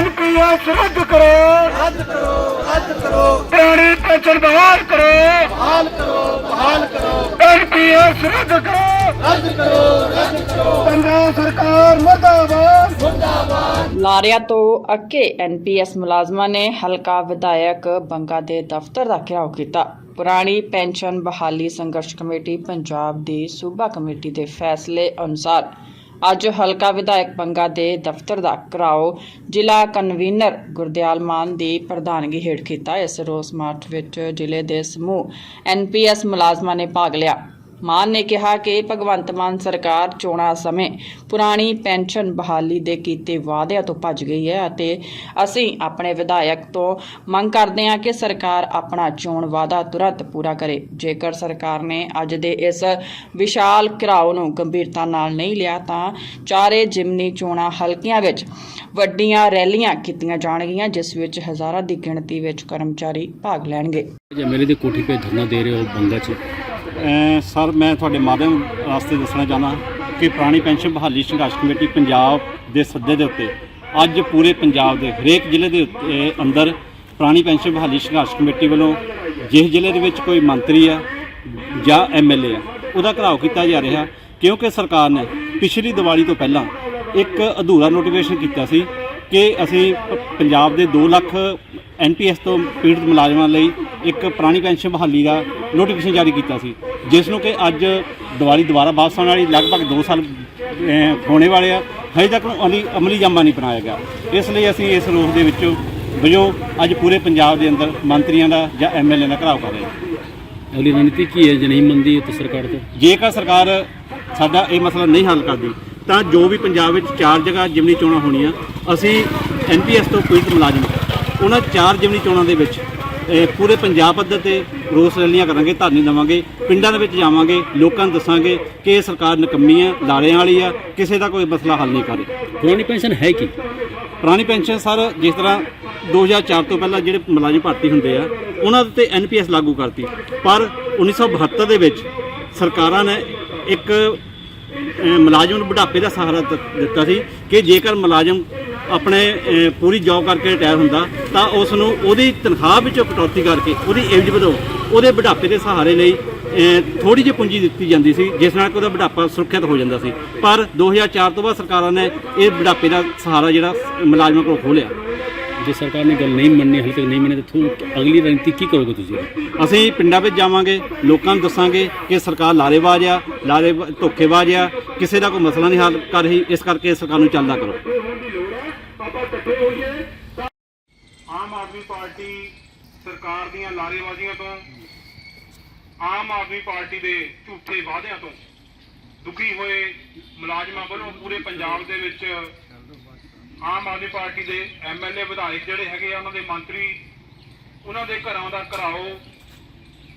NPS ਰੱਦ ਕਰੋ। ਰੱਦ ਕਰੋ ਰੱਦ ਕਰੋ। ਪੁਰਾਣੀ ਪੈਨਸ਼ਨ ਬਹਾਲ ਕਰੋ। ਬਹਾਲ ਕਰੋ ਬਹਾਲ ਕਰੋ। ਐਨਪੀਐਸ ਰੱਦ ਕਰੋ। ਰੱਦ ਕਰੋ ਰੱਦ ਕਰੋ। ਪੰਜਾਬ ਸਰਕਾਰ ਮਰਦਾਬਾਦ। ਲਾਰਿਆ ਤੋਂ ਅੱਕੇ ਐਨਪੀਐਸ ਮੁਲਾਜ਼ਮਾਂ ਨੇ ਹਲਕਾ ਵਿਧਾਇਕ ਬੰਗਾ ਦੇ ਦਫ਼ਤਰ ਦਾ ਘਿਰਾਓ ਕੀਤਾ। ਪੁਰਾਣੀ ਪੈਨਸ਼ਨ ਬਹਾਲੀ ਸੰਘਰਸ਼ ਕਮੇਟੀ ਪੰਜਾਬ ਦੀ ਸੂਬਾ ਕਮੇਟੀ ਦੇ ਫੈਸਲੇ ਅਨੁਸਾਰ ਅੱਜ ਹਲਕਾ ਵਿਧਾਇਕ ਬੰਗਾ ਦੇ ਦਫ਼ਤਰ ਦਾ ਘਿਰਾਓ ਜ਼ਿਲ੍ਹਾ ਕਨਵੀਨਰ ਗੁਰਦਿਆਲ ਮਾਨ ਦੀ ਪ੍ਰਧਾਨਗੀ ਹੇਠ ਕੀਤਾ। ਇਸ ਰੋਸ ਮਾਰਚ ਵਿੱਚ ਜ਼ਿਲ੍ਹੇ ਦੇ ਸਮੂਹ ਐਨਪੀਐਸ ਮੁਲਾਜ਼ਮਾਂ ਨੇ ਭਾਗ ਲਿਆ। ਮਾਨ ਨੇ ਕਿਹਾ ਕਿ ਭਗਵੰਤ ਮਾਨ ਸਰਕਾਰ ਚੋਣਾਂ ਸਮੇਂ ਪੁਰਾਣੀ ਪੈਨਸ਼ਨ ਬਹਾਲੀ ਦੇ ਕੀਤੇ ਵਾਅਦਿਆਂ ਤੋਂ ਭੱਜ ਗਈ ਹੈ ਅਤੇ ਅਸੀਂ ਆਪਣੇ ਵਿਧਾਇਕ ਤੋਂ ਮੰਗ ਕਰਦੇ ਹਾਂ ਕਿ ਸਰਕਾਰ ਆਪਣਾ ਚੋਣ ਵਾਅਦਾ ਤੁਰੰਤ ਪੂਰਾ ਕਰੇ। ਜੇਕਰ ਸਰਕਾਰ ਨੇ ਅੱਜ ਦੇ ਇਸ ਵਿਸ਼ਾਲ ਘਿਰਾਓ ਨੂੰ ਗੰਭੀਰਤਾ ਨਾਲ ਨਹੀਂ ਲਿਆ, ਤਾਂ ਚਾਰੇ ਜਿਮਨੀ ਚੋਣਾਂ ਹਲਕਿਆਂ ਵਿੱਚ ਵੱਡੀਆਂ ਰੈਲੀਆਂ ਕੀਤੀਆਂ ਜਾਣਗੀਆਂ, ਜਿਸ ਵਿੱਚ ਹਜ਼ਾਰਾਂ ਦੀ ਗਿਣਤੀ ਵਿੱਚ ਕਰਮਚਾਰੀ ਭਾਗ ਲੈਣਗੇ। ਜੇ ਮੇਰੇ ਦੀ ਕੋਠੀ 'ਤੇ ਧਰਨਾ ਦੇ ਰਹੇ ਹੋ ਬੰਗਾ 'ਚ ਸਰ, ਮੈਂ ਤੁਹਾਡੇ ਮਾਧਿਅਮ ਵਾਸਤੇ ਦੱਸਣਾ ਚਾਹੁੰਦਾ ਕਿ ਪੁਰਾਣੀ ਪੈਨਸ਼ਨ ਬਹਾਲੀ ਸੰਘਰਸ਼ ਕਮੇਟੀ ਪੰਜਾਬ ਦੇ ਸੱਦੇ ਦੇ ਉੱਤੇ, ਅੱਜ ਪੂਰੇ ਪੰਜਾਬ ਦੇ ਹਰੇਕ ਜ਼ਿਲ੍ਹੇ ਦੇ ਉੱਤੇ ਅੰਦਰ ਪੁਰਾਣੀ ਪੈਨਸ਼ਨ ਬਹਾਲੀ ਸੰਘਰਸ਼ ਕਮੇਟੀ ਵੱਲੋਂ ਜਿਸ ਜ਼ਿਲ੍ਹੇ ਦੇ ਵਿੱਚ ਕੋਈ ਮੰਤਰੀ ਆ ਜਾਂ ਐਮਐਲਏ ਆ ਉਹਦਾ ਘਰਾਓ ਕੀਤਾ ਜਾ ਰਿਹਾ ਕਿਉਂਕਿ ਸਰਕਾਰ ਨੇ ਪਿਛਲੀ ਦੀਵਾਲੀ ਤੋਂ ਪਹਿਲਾਂ ਇੱਕ ਅਧੂਰਾ ਨੋਟੀਫਿਕੇਸ਼ਨ ਕੀਤਾ ਸੀ ਕਿ ਅਸੀਂ ਪੰਜਾਬ ਦੇ 2 ਲੱਖ ਐਨਪੀਐਸ ਤੋਂ ਪੀੜਤ ਮੁਲਾਜ਼ਮਾਂ ਲਈ ਇੱਕ ਪੁਰਾਣੀ ਪੈਨਸ਼ਨ ਬਹਾਲੀ ਦਾ ਨੋਟੀਫਿਕੇਸ਼ਨ ਜਾਰੀ ਕੀਤਾ ਸੀ ਜਿਸ ਨੂੰ ਕਿ ਅੱਜ ਦੀਵਾਲੀ ਦੁਬਾਰਾ ਵਾਪਸ ਆਉਣ ਵਾਲੀ ਲਗਭਗ 2 ਸਾਲ ਹੋਣੇ ਵਾਲੇ ਆ ਹਜੇ ਤੱਕ ਅਮਲੀ ਅਮਲੀ ਜਾਮਾ ਨਹੀਂ ਬਣਾਇਆ ਗਿਆ। ਇਸ ਲਈ ਅਸੀਂ ਇਸ ਰੋਸ ਦੇ ਵਿੱਚ ਵਜੋਂ ਅੱਜ ਪੂਰੇ ਪੰਜਾਬ ਦੇ ਅੰਦਰ ਮੰਤਰੀਆਂ ਦਾ ਜਾਂ ਐਮਐਲਏ ਦਾ ਘਰਾਓ ਕਰ ਰਹੇ ਹਾਂ। ਅਗਲੀ ਰਣਨੀਤੀ ਕੀ ਹੈ ਜੇ ਨਹੀਂ ਮੰਨਦੀ ਹੈ ਤਾਂ ਸਰਕਾਰ ਤੋਂ? ਜੇਕਰ ਸਰਕਾਰ ਸਾਡਾ ਇਹ ਮਸਲਾ ਨਹੀਂ ਹੱਲ ਕਰਦੀ ਤਾਂ ਜੋ ਵੀ ਪੰਜਾਬ ਵਿੱਚ ਚਾਰ ਜਗ੍ਹਾ ਜਿਮਨੀ ਚੋਣਾਂ ਹੋਣੀਆਂ ਅਸੀਂ ਐਨਪੀਐਸ ਤੋਂ ਪੀੜਤ ਮੁਲਾਜ਼ਮ ਉਹਨਾਂ ਚਾਰ ਜਿਮਨੀ ਚੋਣਾਂ ਦੇ ਵਿੱਚ ਇਹ ਪੂਰੇ ਪੰਜਾਬ ਪੱਧਰ ਤੇ ਰੋਸ ਰੈਲੀਆਂ ਕਰਾਂਗੇ ਧਰਨੇ ਦੇਵਾਂਗੇ ਪਿੰਡਾਂ ਦੇ ਵਿੱਚ ਜਾਵਾਂਗੇ ਲੋਕਾਂ ਨੂੰ ਦੱਸਾਂਗੇ ਕਿ ਇਹ ਸਰਕਾਰ ਨਕੰਮੀ ਆ ਲਾੜਿਆਂ ਵਾਲੀ ਆ ਕਿਸੇ ਦਾ ਕੋਈ ਮਸਲਾ ਹੱਲ ਨਹੀਂ ਕਰ ਰਹੀ। ਪੁਰਾਣੀ ਪੈਨਸ਼ਨ ਹੈ ਕੀ? ਪੁਰਾਣੀ ਪੈਨਸ਼ਨ ਸਰ ਜਿਸ ਤਰ੍ਹਾਂ 2004 ਤੋਂ ਪਹਿਲਾਂ ਜਿਹੜੇ ਮੁਲਾਜ਼ਮ ਭਰਤੀ ਹੁੰਦੇ ਆ ਉਹਨਾਂ ਦੇ ਤੇ ਐਨਪੀਐਸ ਲਾਗੂ ਕਰਤੀ। ਪਰ 1972 ਦੇ ਵਿੱਚ ਸਰਕਾਰਾਂ ਨੇ ਇੱਕ ਮੁਲਾਜ਼ਮ ਨੂੰ ਬੁਢਾਪੇ ਦਾ ਸਹਾਰਾ ਦਿੱਤਾ ਸੀ ਕਿ ਜੇਕਰ ਮੁਲਾਜ਼ਮ ਆਪਣੇ ਪੂਰੀ ਜੌਬ ਕਰਕੇ ਰਿਟਾਇਰ ਹੁੰਦਾ ਤਾਂ ਉਸ ਨੂੰ ਉਹਦੀ ਤਨਖਾਹ ਵਿੱਚੋਂ ਕਟੌਤੀ ਕਰਕੇ ਉਹਦੀ ਏਜ ਵਧਾਓ। ਉਹਦੇ ਬੁਢਾਪੇ ਦੇ ਸਹਾਰੇ ਲਈ ਥੋੜੀ ਜਿਹੀ ਪੂੰਜੀ ਦਿੱਤੀ ਜਾਂਦੀ ਸੀ ਜਿਸ ਨਾਲ ਕਿ ਉਹਦਾ ਬੁਢਾਪਾ ਸੁਰੱਖਿਅਤ ਹੋ ਜਾਂਦਾ ਸੀ। ਪਰ 2004 ਤੋਂ ਬਾਅਦ ਸਰਕਾਰਾਂ ਨੇ ਇਹ ਬੁਢਾਪੇ ਦਾ ਸਹਾਰਾ ਜਿਹੜਾ ਮੁਲਾਜ਼ਮਾਂ ਕੋਲ ਖੋਲਿਆ ਜੇ ਸਰਕਾਰ ਨੇ ਗੱਲ ਨਹੀਂ ਮੰਨੀ ਹਾਲੇ ਤੱਕ ਨਹੀਂ ਮੰਨੀ ਤਾਂ ਅਗਲੀ ਰਣਨੀਤੀ ਕੀ ਕਰੋਗੇ ਤੁਸੀਂ? ਅਸੀਂ ਪਿੰਡਾਂ ਵਿੱਚ ਜਾਵਾਂਗੇ ਲੋਕਾਂ ਨੂੰ ਦੱਸਾਂਗੇ ਕਿ ਸਰਕਾਰ ਲਾਰੇਬਾਜ਼ ਆ ਲਾਰੇ ਧੋਖੇਬਾਜ਼ ਆ ਕਿਸੇ ਦਾ ਕੋਈ ਮਸਲਾ ਨਹੀਂ ਹੱਲ ਕਰ ਰਹੀ ਇਸ ਕਰਕੇ ਸਰਕਾਰ ਨੂੰ ਚੱਲਦਾ ਕਰੋ। ਆਮ ਆਦਮੀ ਪਾਰਟੀ ਸਰਕਾਰ ਦੀਆਂ ਲਾਰੇਬਾਜ਼ੀਆਂ ਤੋਂ, ਆਮ ਆਦਮੀ ਪਾਰਟੀ ਦੇ ਝੂਠੇ ਵਾਅਦਿਆਂ ਤੋਂ ਦੁਖੀ ਹੋਏ ਮੁਲਾਜ਼ਮਾਂ ਵੱਲੋਂ ਪੂਰੇ ਪੰਜਾਬ ਦੇ ਵਿੱਚ ਆਮ ਆਦਮੀ ਪਾਰਟੀ ਦੇ ਐਮਐਲਏ ਵਿਧਾਇਕ ਜਿਹੜੇ ਹੈਗੇ ਆ, ਉਹਨਾਂ ਦੇ ਮੰਤਰੀ, ਉਹਨਾਂ ਦੇ ਘਰਾਂ ਦਾ ਘਰਾਓ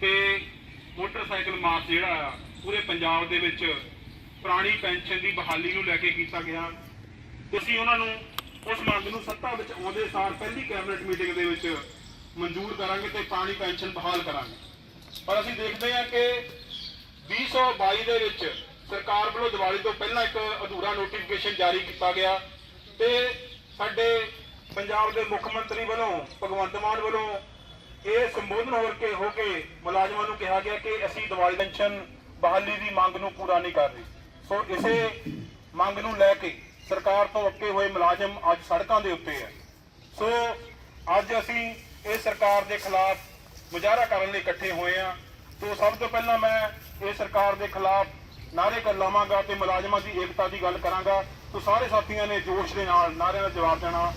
ਤੇ ਮੋਟਰਸਾਈਕਲ ਮਾਰਚ ਜਿਹੜਾ ਆ, ਪੂਰੇ ਪੰਜਾਬ ਦੇ ਵਿੱਚ ਪੁਰਾਣੀ ਪੈਨਸ਼ਨ ਦੀ ਬਹਾਲੀ ਨੂੰ ਲੈ ਕੇ ਕੀਤਾ ਗਿਆ। ਤੁਸੀਂ ਉਹਨਾਂ ਨੂੰ ਉਸ ਮੰਗ ਨੂੰ ਸੱਤਾ ਵਿੱਚ ਆਉਂਦੇ ਸਾਰ ਪਹਿਲੀ ਕੈਬਨਿਟ ਮੀਟਿੰਗ ਦੇ ਵਿੱਚ ਮਨਜ਼ੂਰ ਕਰਾਂਗੇ ਤੇ ਪੁਰਾਣੀ ਪੈਨਸ਼ਨ ਬਹਾਲ ਕਰਾਂਗੇ। ਪਰ ਅਸੀਂ ਦੇਖਦੇ ਹਾਂ ਕਿ 2022 ਦੇ ਵਿੱਚ ਸਰਕਾਰ ਵੱਲੋਂ ਦੀਵਾਲੀ ਤੋਂ ਪਹਿਲਾਂ ਇੱਕ ਅਧੂਰਾ ਨੋਟੀਫਿਕੇਸ਼ਨ ਜਾਰੀ ਕੀਤਾ ਗਿਆ ਤੇ ਸਾਡੇ ਪੰਜਾਬ ਦੇ ਮੁੱਖ ਮੰਤਰੀ ਵੱਲੋਂ, ਭਗਵੰਤ ਮਾਨ ਵੱਲੋਂ ਇਹ ਸੰਬੋਧਨ ਹੋ ਕੇ ਹੋ ਕੇ ਮੁਲਾਜ਼ਮਾਂ ਨੂੰ ਕਿਹਾ ਗਿਆ ਕਿ ਅਸੀਂ ਦੀਵਾਲੀ ਪੈਨਸ਼ਨ ਬਹਾਲੀ ਦੀ ਮੰਗ ਨੂੰ ਪੂਰਾ ਨਹੀਂ ਕਰ ਰਹੇ। ਸੋ ਇਸੇ ਮੰਗ ਨੂੰ ਲੈ ਕੇ ਸਰਕਾਰ ਤੋਂ ਅੱਕੇ ਹੋਏ ਮੁਲਾਜ਼ਮ ਅੱਜ ਸੜਕਾਂ ਦੇ ਉੱਤੇ ਹੈ। ਸੋ ਅੱਜ ਅਸੀਂ ਇਹ ਸਰਕਾਰ ਦੇ ਖਿਲਾਫ ਮੁਜ਼ਾਹਰਾ ਕਰਨ ਲਈ ਇਕੱਠੇ ਹੋਏ ਆ ਤੋਂ ਸਭ ਤੋਂ ਪਹਿਲਾਂ ਮੈਂ ਇਹ ਸਰਕਾਰ ਦੇ ਖਿਲਾਫ ਨਾਰੇ ਕਰ ਲਾਵਾਂਗਾ ਤੇ ਮੁਲਾਜ਼ਮਾਂ ਦੀ ਏਕਤਾ ਦੀ ਗੱਲ ਕਰਾਂਗਾ। ਤੋਂ ਸਾਰੇ ਸਾਥੀਆਂ ਨੇ ਜੋਸ਼ ਦੇ ਨਾਲ ਨਾਰਿਆਂ ਦਾ ਜਵਾਬ ਦੇਣਾ।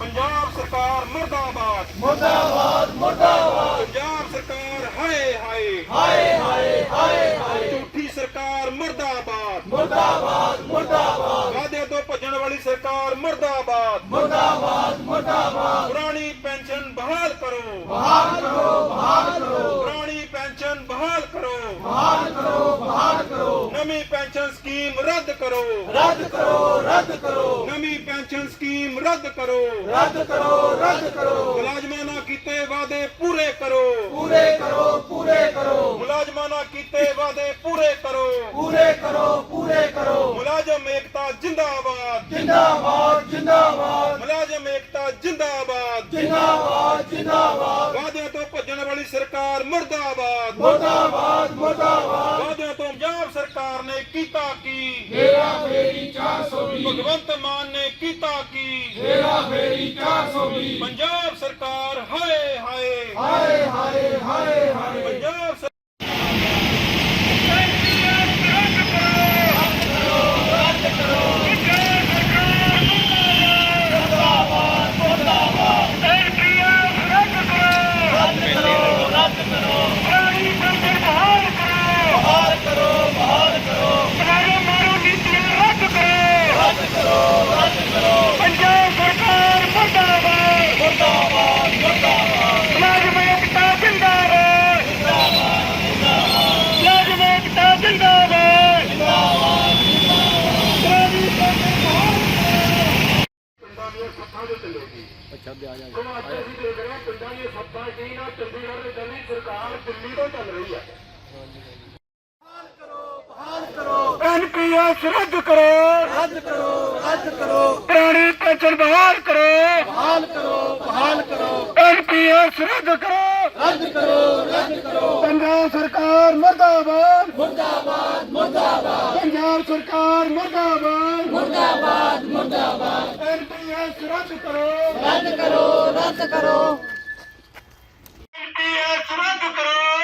ਪੰਜਾਬ ਸਰਕਾਰ ਮੁਰਦਾਬਾਦ। ਮੁਰਦਾਬਾਦ ਮੁਰਦਾਬਾਦ। ਪੰਜਾਬ ਸਰਕਾਰ ਹਾਏ ਹਾਏ। ਹਾਏ ਹਾਏ ਹਾਏ ਹਾਏ। ਝੂਠੀ ਸਰਕਾਰ ਮੁਰਦਾਬਾਦ ਮੁਰਦਾਬਾਦ। ਮੁਰਦਾਬਾਦ ਵਾਅਦਿਆਂ ਤੋਂ ਭੱਜਣ ਵਾਲੀ ਸਰਕਾਰ ਮੁਰਦਾਬਾਦ ਮੁਰਦਾਬਾਦ ਮੁਰਦਾਬਾਦ ਪੁਰਾਣੀ ਪੈਨਸ਼ਨ ਬਹਾਲ ਕਰੋ ਬਹਾਲ ਕਰੋ ਬਹਾਲ ਕਰੋ ਪੁਰਾਣੀ ਪੈਨਸ਼ਨ ਬਹਾਲ ਕਰੋ ਬਹਾਲ ਕਰੋ ਬਹਾਲ ਕਰੋ ਨਵੀਂ ਪੈਨਸ਼ਨ ਸਕੀਮ ਰੱਦ ਕਰੋ। ਰੱਦ ਕਰੋ ਰੱਦ ਕਰੋ। ਨਵੀਂ ਪੈਨਸ਼ਨ ਸਕੀਮ ਰੱਦ ਕਰੋ। ਰੱਦ ਕਰੋ ਰੱਦ ਕਰੋ। ਮੁਲਾਜ਼ਮਾਂ ਨਾਲ ਕੀਤੇ ਵਾਅਦੇ ਪੂਰੇ ਕਰੋ। ਪੂਰੇ ਕਰੋ ਪੂਰੇ ਕਰੋ। ਮੁਲਾਜ਼ਮਾਂ ਨਾਲ ਕੀਤੇ ਵਾਅਦੇ ਪੂਰੇ ਕਰੋ। ਪੂਰੇ ਕਰੋ ਪੂਰੇ ਕਰੋ। ਮੁਲਾਜ਼ਮ ਏਕਤਾ ਜਿੰਦਾਬਾਦ। ਜਿੰਦਾਬਾਦ ਜਿੰਦਾਬਾਦ। ਮੁਲਾਜ਼ਮ ਏਕਤਾ ਜਿੰਦਾਬਾਦ। ਜਿੰਦਾਬਾਦ ਜਿੰਦਾਬਾਦ। ਵਾਅਦਿਆਂ ਤੋਂ ਭੱਜਣ ਵਾਲੀ ਸਰਕਾਰ ਮੁਰਦਾਬਾਦ। ਮੁਰਦਾਬਾਦ ਮੁਰਦਾਬਾਦ। ਵਾਅਦਿਆਂ ਤੋਂ ਕੀਤਾ ਕੀ? ਮੇਰਾ ਫੇਰੀ 420 ਭਗਵੰਤ ਮਾਨ ਨੇ ਕੀਤਾ ਕੀ? ਮੇਰਾ ਫੇਰੀ 420 ਪੰਜਾਬ ਸਰਕਾਰ ਹਾਏ ਹਾਏ। ਹਾਏ ਹਾਏ ਹਾਏ ਹਾਏ। ਪੰਜਾਬ ਸਰਕਾਰ ਮੁਰਦਾਬਾਦ ਮੁਰਦਾਬਾਦ ਮੁਰਦਾਬਾਦ ਮੁਲਾਜ਼ਮ ਏਕਤਾ ਜਿੰਦਾਬਾਦ ਜਿੰਦਾਬਾਦ ਜਿੰਦਾਬਾਦ ਮੁਲਾਜ਼ਮ ਏਕਤਾ ਜਿੰਦਾਬਾਦ ਸੱਤਾਂ ਦੇ ਚੱਲੇਗੀ ਅੱਛਾ ਆ ਜਾ ਅੱਜ ਅਸੀਂ ਦੇਖ ਰਹੇ ਹਾਂ ਪਿੰਡਾਂ ਦੀਆਂ ਸੱਤਾਂ ਕੀ ਨਾ ਚੰਡੀਗੜ੍ਹ ਦੀ ਦਿੱਲੀ ਸਰਕਾਰ ਦਿੱਲੀ ਤੋਂ ਚੱਲ ਰਹੀ ਹੈ ਬਹਾਲ ਕਰੋ ਐਨਪੀਐਸ ਰੱਦ ਕਰੋ। ਰੱਦ ਕਰੋ ਰੱਦ ਕਰੋ। ਪੁਰਾਣੀ ਪੈਨਸ਼ਨ ਬਹਾਲ ਕਰੋ। ਬਹਾਲ ਕਰੋ ਬਹਾਲ ਕਰੋ। ਐਨਪੀਐਸ ਰੱਦ ਕਰੋ। ਰੱਦ ਕਰੋ ਰੱਦ ਕਰੋ। ਪੰਜਾਬ ਸਰਕਾਰ ਮੁਰਦਾਬਾਦ। ਮੁਰਦਾਬਾਦ ਮੁਰਦਾਬਾਦ। ਪੰਜਾਬ ਸਰਕਾਰ ਮੁਰਦਾਬਾਦ। ਮੁਰਦਾਬਾਦ ਮੁਰਦਾਬਾਦ। ਐਨਪੀਐਸ ਰੱਦ ਕਰੋ। ਰੱਦ ਕਰੋ ਰੱਦ ਕਰੋ। ਐਨਪੀਐਸ ਰੱਦ ਕਰੋ।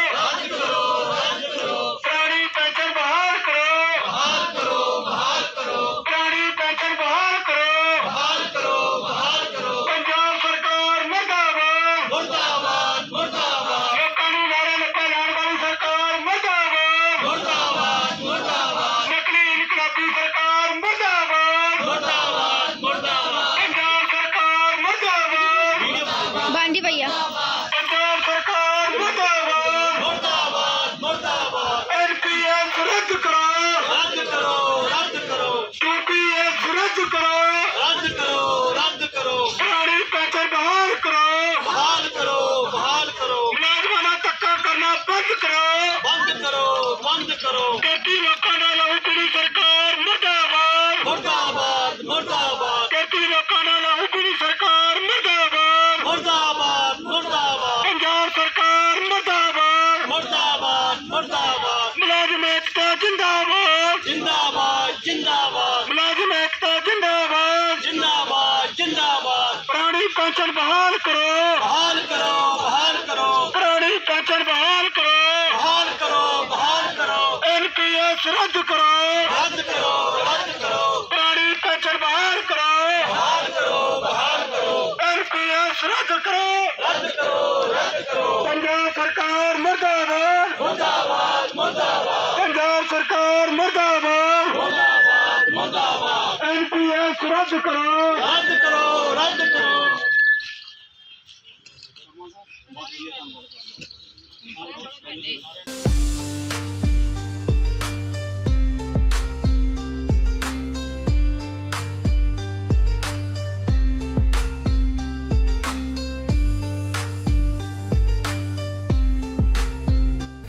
ਕਰੋ ਬੰਦ ਕਰੋ ਖੇਤੀ ਲੋਕਾਂ ਦਾ ਲਹੂ ਪੀੜੀ ਸਰਕਾਰ ਮੁਰਦਾਬਾਦ ਮੁਰਦਾਬਾਦ ਮੁਰਦਾਬਾਦ ਖੇਤੀ ਲੋਕਾਂ ਦਾ ਲਹੂ ਪੀੜੀ ਸਰਕਾਰ ਮੁਰਦਾਬਾਦ ਮੁਰਦਾਬਾਦ ਮੁਰਦਾਬਾਦ ਪੰਜਾਬ ਸਰਕਾਰ ਮੁਰਦਾਬਾਦ ਮੁਰਦਾਬਾਦ ਮੁਰਦਾਬਾਦ ਮੁਲਾਜ਼ਮ ਏਕਤਾ ਜਿੰਦਾਬਾਦ ਜਿੰਦਾਬਾਦ ਜਿੰਦਾਬਾਦ ਮੁਲਾਜ਼ਮ ਏਕਤਾ ਜਿੰਦਾਬਾਦ ਜਿੰਦਾਬਾਦ ਜਿੰਦਾਬਾਦ ਪੁਰਾਣੀ ਪੈਨਸ਼ਨ ਬਹਾਲ ਕਰੋ ਬਹਾਲ ਕਰੋ ਬਹਾਲ ਕਰੋ ਪੁਰਾਣੀ ਪੈਨਸ਼ਨ ਬਹਾਲ ਕਰੋ ਬਹਾਲ ਕਰੋ ਬਹਾਲ ਐਨਪੀਐਸ ਰੱਦ ਕਰੋ। ਰੱਦ ਕਰੋ ਰੱਦ ਕਰੋ। ਪੁਰਾਣੀ ਪੈਨਸ਼ਨ ਬਹਾਲ ਕਰੋ। ਬਹਾਲ ਕਰੋ ਬਹਾਲ ਕਰੋ। ਐਨਪੀਐਸ ਰੱਦ ਕਰੋ। ਰੱਦ ਕਰੋ ਰੱਦ ਕਰੋ। ਪੰਜਾਬ ਸਰਕਾਰ ਮੁਰਦਾਬਾਦ। ਮੁਰਦਾਬਾਦ ਮੁਰਦਾਬਾਦ। ਪੰਜਾਬ ਸਰਕਾਰ ਮੁਰਦਾਬਾਦ। ਮੁਰਦਾਬਾਦ ਮੁਰਦਾਬਾਦ। ਐਨਪੀਐਸ ਰੱਦ ਕਰੋ। ਰੱਦ ਕਰੋ ਰੱਦ ਕਰੋ।